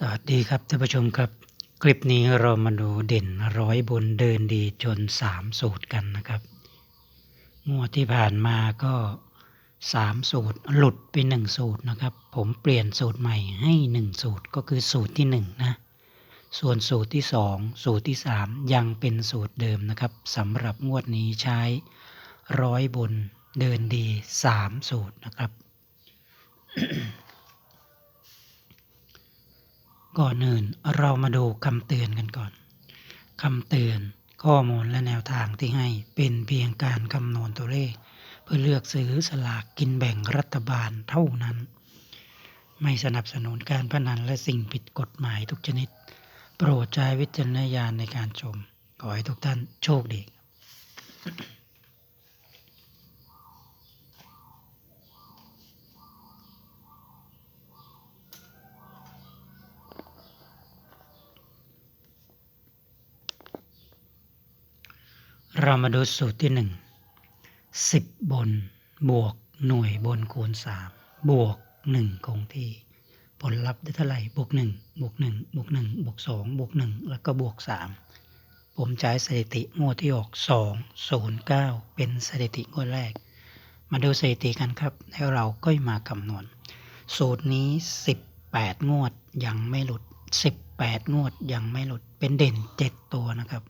สวัสดีครับท่านผู้ชมครับ คลิปนี้เรามาดูเด่นร้อยบนเดินดีจนสามสูตรกันนะครับงวดที่ผ่านมาก็สามสูตรหลุดไปหนึ่งสูตรนะครับ ผมเปลี่ยนสูตรใหม่ให้หนึ่งสูตรก็คือสูตรที่หนึ่งนะ ส่วนสูตรที่สองสูตรที่สามยังเป็นสูตรเดิมนะครับสำหรับงวดนี้ใช้ร้อยบนเดินดีสามสูตรนะครับ ก่อนอื่นเรามาดูคำเตือนกันก่อนคำเตือนข้อมูลและแนวทางที่ให้เป็นเพียงการคำนวณตัวเลข เพื่อเลือกซื้อสลากกินแบ่งรัฐบาลเท่านั้น ไม่สนับสนุนการพนันและสิ่งผิดกฎหมายทุกชนิด โปรดใช้วิจารณญาณในการชม ขอให้ทุกท่านโชคดี เรามาดูสูตรที่หนึ่งสิบบนบวกหน่วยบนคูณสามบวกหนึ่งคงที่ ผลลัพธ์ได้เท่าไหร่บวกหนึ่งบวกหนึ่งบวกหนึ่งบวกสองบวกหนึ่งแล้วก็บวกสามผมใช้สถิติงวดที่ออกสองศูนย์เก้าเป็นสถิติงวดแรก มาดูสถิติกันครับ แล้วเราก็มาคำนวณ สูตรนี้สิบแปดงวดยังไม่หลุดสิบแปดงวดยังไม่หลุดเป็นเด่นเจ็ดตัวนะครับ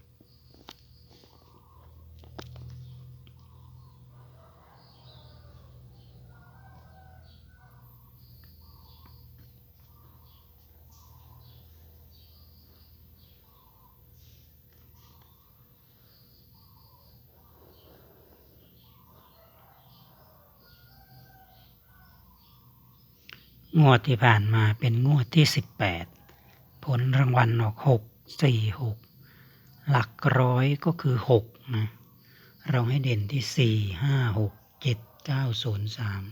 งวดที่ผ่านมาเป็นงวดที่สิบแปดผลรางวัลออกหกสี่หกหลักร้อยก็คือหกนะ เราให้เด่นที่สี่ห้าหกเจ็ดเก้าศูนย์สาม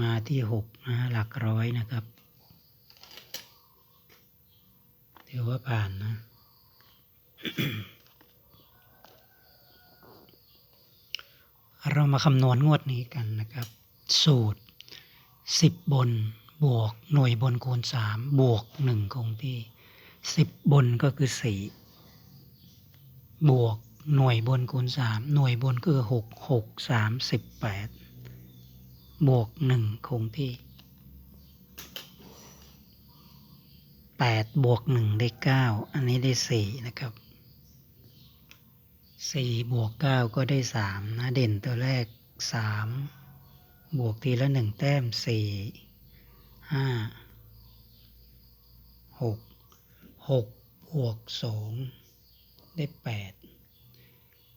มาที่หกนะ หลักร้อยนะครับ ถือว่าผ่านนะเรามาคำนวณงวดนี้กันนะครับ สูตร 10 บนบวกหน่วยบนคูณ 3 บวก 1 คงที่ 10 บนก็คือ 4 บวกหน่วยบนคูณ 3 หน่วยบนคือ 6 6 3 18 บวก 1 คงที่ 8 บวก 1 ได้ 9 อันนี้ได้ 4 นะครับสี่บวกเก้าก็ได้สามนะ เด่นตัวแรกสาม บวกทีละหนึ่งแต้มสี่ห้าหกหกบวกสองได้แปด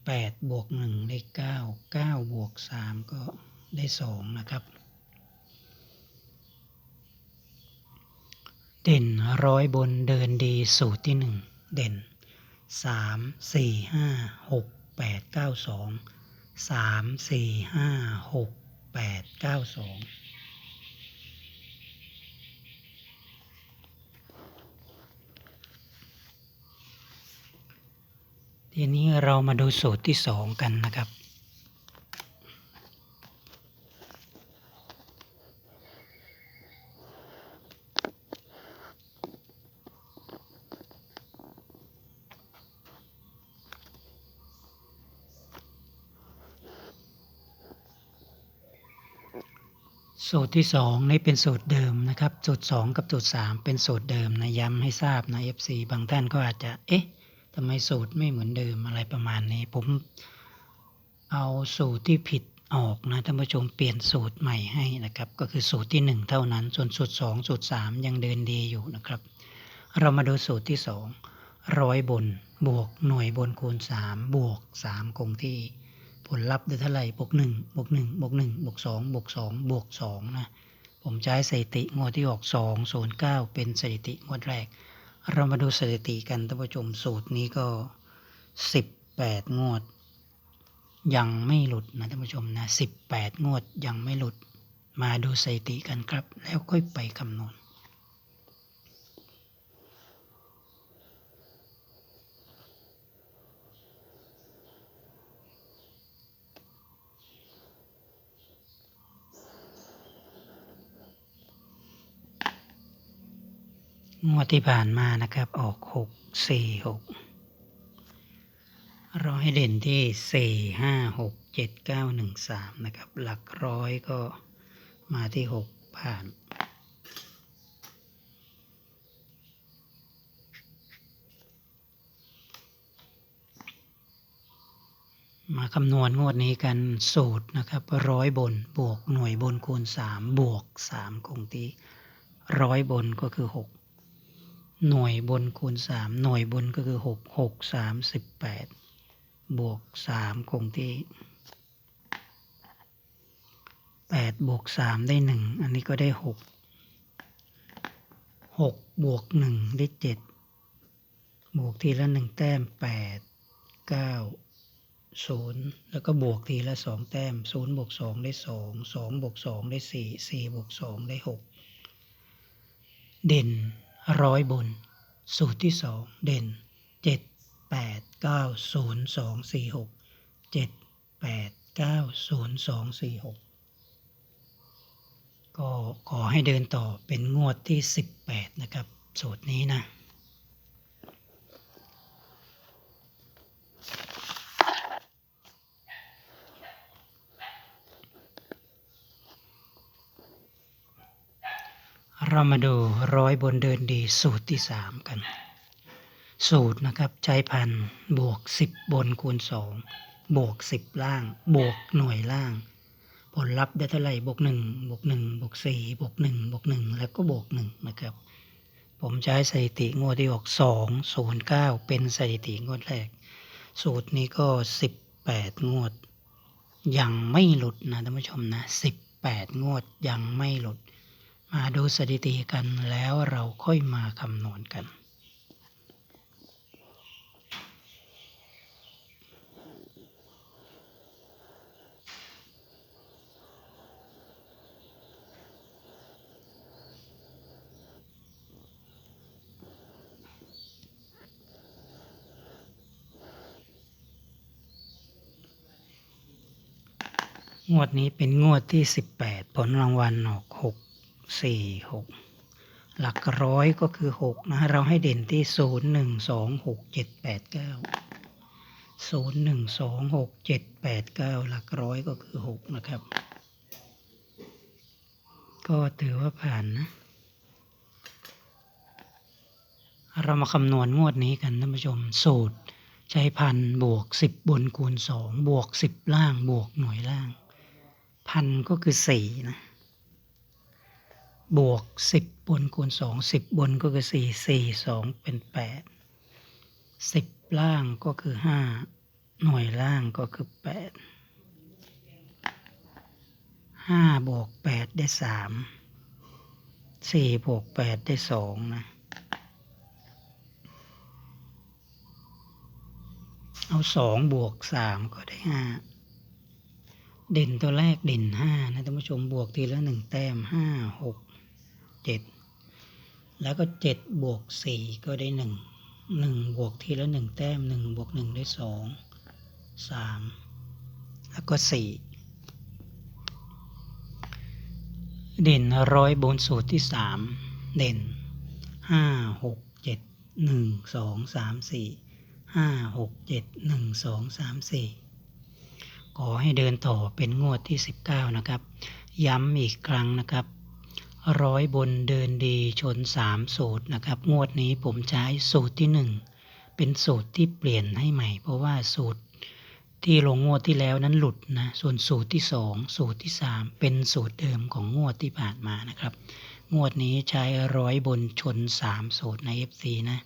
แปดบวกหนึ่งได้เก้าเก้าบวกสามก็ได้สองนะครับ เด่นร้อยบนเดินดีสูตรที่หนึ่งเด่นสามสี่ห้าหกแปดเก้าสองสามสี่ห้าหก แปดเก้าสองทีนี้เรามาดูสูตรที่สองกันนะครับ สูตรที่สองนี่เป็นสูตรเดิมนะครับ สูตรสองกับสูตรสามเป็นสูตรเดิมนะย้ำให้ทราบนะ FC บางท่านก็อาจจะ เอ๊ะทำไมสูตรไม่เหมือนเดิมอะไรประมาณนี้ ผมเอาสูตรที่ผิดออกนะท่านผู้ชมเปลี่ยนสูตรใหม่ให้นะครับ ก็คือสูตรที่หนึ่งเท่านั้น ส่วนสูตรสองสูตรสามยังเดินดีอยู่นะครับ เรามาดูสูตรที่สองร้อยบนบวกหน่วยบนคูณสามบวกสามคงที่ ผลลัพธ์ได้เท่าไหร่บวกหนึ่งบวกหนึ่งบวกหนึ่งบวกสองบวกสองบวกสองนะ ผมใช้สถิติงวดที่ออกสองศูนย์เก้าเป็นสถิติงวดแรก เรามาดูสถิติกันท่านผู้ชมสูตรนี้ก็สิบแปดงวด ยังไม่หลุดนะท่านผู้ชมนะสิบแปดงวดยังไม่หลุด มาดูสถิติกันครับ แล้วค่อยไปคำนวณ งวดที่ผ่านมานะครับ ออกหกสี่หกร้อยเด่นที่สี่ห้าหกเจ็ดเก้าหนึ่งสามนะครับ หลักร้อยก็มาที่หกผ่าน มาคำนวณงวดนี้กันสูตรนะครับร้อยบนบวกหน่วยบนคูณสามบวกสามคงที่ร้อยบนก็คือหก หน่วยบนคูณสามหน่วยบนก็คือหกหกสามสิบแปดบวกสามคงที่แปดบวกสามได้หนึ่งอันนี้ก็ได้หกหกบวกหนึ่งได้เจ็ดบวกทีละหนึ่งแต้มแปดเก้าศูนย์แล้วก็บวกทีละสองแต้มศูนย์บวกสองได้สองสองบวกสองได้สี่สี่บวกสองได้หกเด่น ร้อยบน สูตรที่สองเด่นเจ็ดแปดเก้าศูนย์สองสี่หกเจ็ดแปดเก้าศูนย์สองสี่หกก็ขอให้เดินต่อเป็นงวดที่สิบแปดนะครับ สูตรนี้นะ เรามาดูร้อยบนเดินดีสูตรที่สามกัน สูตรนะครับใช้พันบวกสิบบนคูณสองบวกสิบล่าง บวกหน่วยล่าง ผลลัพธ์ได้เท่าไหร่บวกหนึ่งบวกหนึ่งบวกสี่บวกหนึ่งบวกหนึ่งแล้วก็บวกหนึ่งนะครับ ผมใช้สถิติงวดที่ออกสองศูนย์เก้าเป็นสถิติงวดแรก สูตรนี้ก็สิบแปดงวด ยังไม่หลุดนะท่านผู้ชมนะสิบแปดงวดยังไม่หลุด มาดูสถิติกันแล้วเราค่อยมาคำนวณกัน งวดนี้เป็นงวดที่ 18 ผลรางวัลออก 6 4 6หกหลักร้อยก็คือ6นะเราให้เด่นที่0 1 2 6 7 8 9 0 1 2 6 7 8 9หนึ่งสองหกเจ็ดแปดเก้าหลักร้อยก็คือ6นะครับ ก็ถือว่าผ่านนะ เรามาคำนวณงวดนี้กันท่านผู้ชมสูตรใช้พันบวก10บบนคูณ2บวก10ล่างบวกหน่วยล่าง พันก็คือสี่นะ บวกสิบบนคูณสองสิบบนก็คือสี่สี่สองเป็นแปดสิบล่างก็คือห้าหน่วยล่างก็คือแปดห้าบวกแปดได้สามสี่บวกแปดได้สองนะ เอาสองบวกสามก็ได้ห้าเด่นตัวแรกเด่นห้านะท่านผู้ชมบวกทีละหนึ่งแต้มห้าหก เจ็ดแล้วก็เจ็ดบวกสี่ก็ได้หนึ่งหนึ่งบวกทีละหนึ่งแต้มหนึ่งบวกหนึ่งได้สองสามแล้วก็สี่เด่นร้อยบนสูตรที่สามเด่นห้าหกเจ็ดหนึ่งสองสามสี่ห้าหกเจ็ดหนึ่งสองสามสี่ขอให้เดินต่อเป็นงวดที่19นะครับ ย้ำอีกครั้งนะครับ ร้อยบนเดินดีชน3สูตรนะครับ งวดนี้ผมใช้สูตรที่1เป็นสูตรที่เปลี่ยนให้ใหม่ เพราะว่าสูตรที่ลงงวดที่แล้วนั้นหลุดนะส่วนสูตรที่2สูตรที่3เป็นสูตรเดิมของงวดที่ผ่านมานะครับ งวดนี้ใช้ร้อยบนชน3สูตรใน FC นะ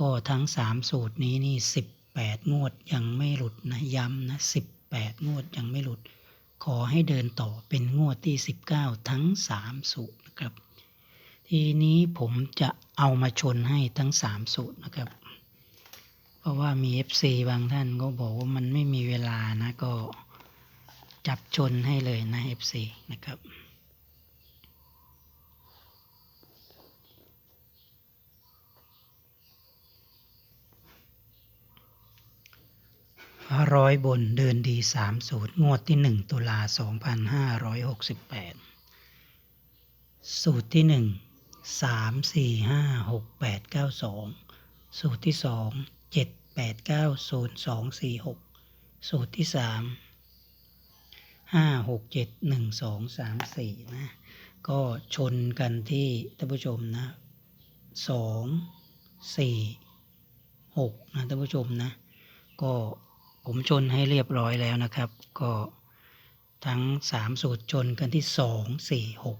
ก็ทั้ง3สูตรนี้นี่18งวดยังไม่หลุดนะย้ำนะ18งวดยังไม่หลุด ขอให้เดินต่อเป็นงวดที่19ทั้ง3สูตร นะครับ ทีนี้ผมจะเอามาชนให้ทั้ง 3 สูตรนะครับ เพราะว่ามี FC บางท่านก็บอกว่ามันไม่มีเวลานะก็จับชนให้เลยนะ FC นะครับร้อยบนเดินดีสามสูตรงวดที่หนึ่งตุลาสองพันห้าร้อยหกสิบแปด สูตรที่หนึ่งสามสี่ห้าหกแปดเก้าสองสูตรที่สองเจ็ดแปดเก้าศูนย์สองสี่หกสูตรที่สามห้าหกเจ็ดหนึ่งสองสามสี่นะก็ชนกันที่ท่านผู้ชมนะสองสี่หกนะท่านผู้ชมนะ ก็ผมชนให้เรียบร้อยแล้วนะครับ ก็ทั้งสามสูตรชนกันที่สองสี่หก